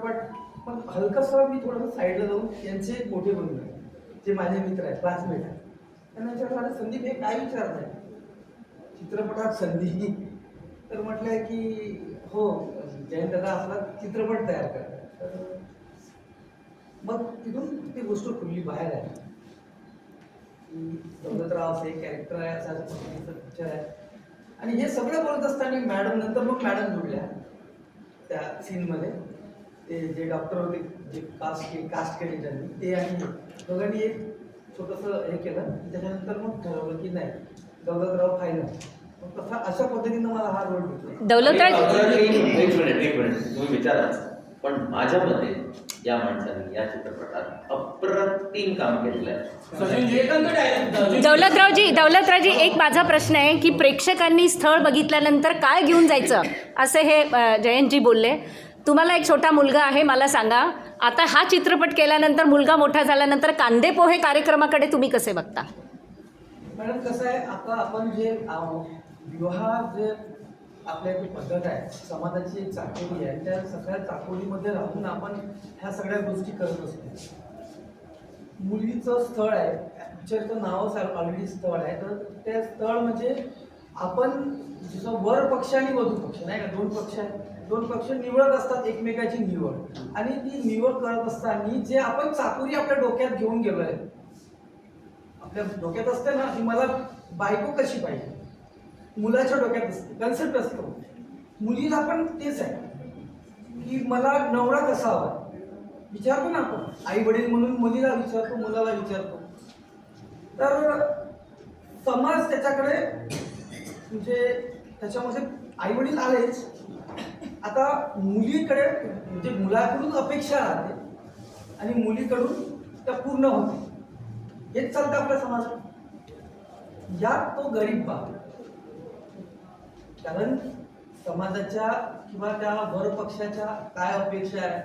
चित्रपट पण हलकसं मी थोडंसं साईडला जाऊन त्यांचे एक मोठे बंधू आहेत जे माझे मित्र आहेत क्लासमेट आहेत. त्यांना विचारलं संदीप हे काय विचारत आहे? चित्रपटात संधी. तर म्हटलंय की हो जयंत दादा आपला चित्रपट तयार करा तर मग तिथून ती गोष्ट खुलली बाहेर आहे दौलतराव असं एक कॅरेक्टर आहे असा पिक्चर आहे. आणि हे सगळं बोलत असताना मॅडम नंतर मग मॅडम जुडल्या त्या सीनमध्ये ते जे डॉक्टर होते जे कास्ट के कास्ट केले त्यांनी ते आणि दोघांनी एक छोटंसं हे केलं. त्याच्यानंतर मग ठरवलं की नाही दौलतराव फायनल मग तसा अशा पद्धतीनं मला हा रोल भेटला. दौलतराव एक मिनिट एक मिनिट तुम्ही विचारा. पण माझ्या मते या माणसाने या चित्रपटात अप्रतिम काम केलेलं आहे. दौलतरावजी दौलतरावजी एक माझा प्रश्न आहे की प्रेक्षकांनी स्थळ बघितल्यानंतर काय घेऊन जायचं? असे हे जयंतजी बोलले. तुम्हाला एक छोटा मुलगा आहे मला सांगा. आता हा चित्रपट केल्यानंतर मुलगा मोठा झाल्यानंतर कांदे पोहे कार्यक्रमाकडे तुम्ही कसे बघता? मॅडम कसं आहे आता आपण जे विवाह जे आपल्या जी पद्धत आहे समाजाची एक चाकोरी आहे त्या सगळ्या चाकोरीमध्ये राहून आपण ह्या सगळ्या गोष्टी करत असतो मुलीचं स्थळ आहे पिक्चरचं नावच ऑलरेडी स्थळ आहे तर ते स्थळ म्हणजे आपण जसं वर पक्ष आणि वधू पक्ष नाही का? दोन पक्ष आहे दोन पक्ष निवडत असतात एकमेकाची निवड. आणि ती निवड करत असताना जे आपण चाकुरी आपल्या डोक्यात घेऊन गेलो आहे. आपल्या डोक्यात असते ना की मला बायको कशी पाहिजे? मुलाच्या डोक्यात असते. कन्सेप्ट असतो हो. मुलीला पण तेच आहे. की मला नवरा कसा हवा? विचारतो ना आपण. आई वडील म्हणून मुलीला विचारतो मुलाला विचारतो. तर समाज त्याच्याकडे म्हणजे त्याच्यामध्ये आई वडील आलेच आता मुलीकडे म्हणजे मुलाकडून अपेक्षा राहते आणि मुलीकडून त्या पूर्ण होते. हेच चालतं आपल्या समाजात. यात तो गरीब बाप कारण समाजाच्या किंवा त्या वर पक्षाच्या काय अपेक्षा आहे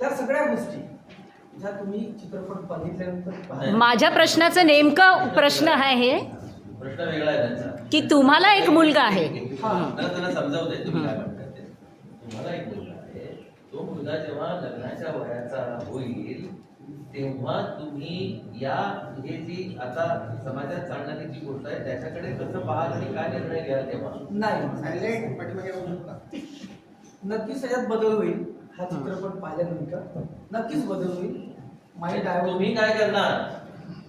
त्या सगळ्या गोष्टी ज्या तुम्ही चित्रपट बघितल्यानंतर माझ्या प्रश्नाचं नेमकं प्रश्न आहे हे. प्रश्न वेगळा आहे त्यांचा. की तुम्हाला एक मुलगा आहे. हा. मला त्यांना समजावू दे तुम्ही काय म्हणताय ते. तुम्हाला एक मुलगा आहे. तो मुलगा जेव्हा लग्नाच्या वयाचा होईल तेव्हा तुम्ही या हे जी आता समाजात चालणारी जी गोष्ट आहे त्याच्याकडे कसं पाहाल आणि काय निर्णय घ्याल तेव्हा? नाही नक्कीच त्याच्यात बदल होईल. हा चित्रपट पाहिल्यानंतर नक्कीच बदल होईल. माझी डायव्हर तुम्ही काय करणार?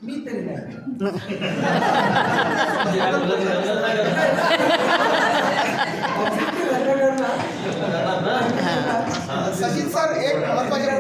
मी तरी नाही. सचिन सर एक महत्त्वाचे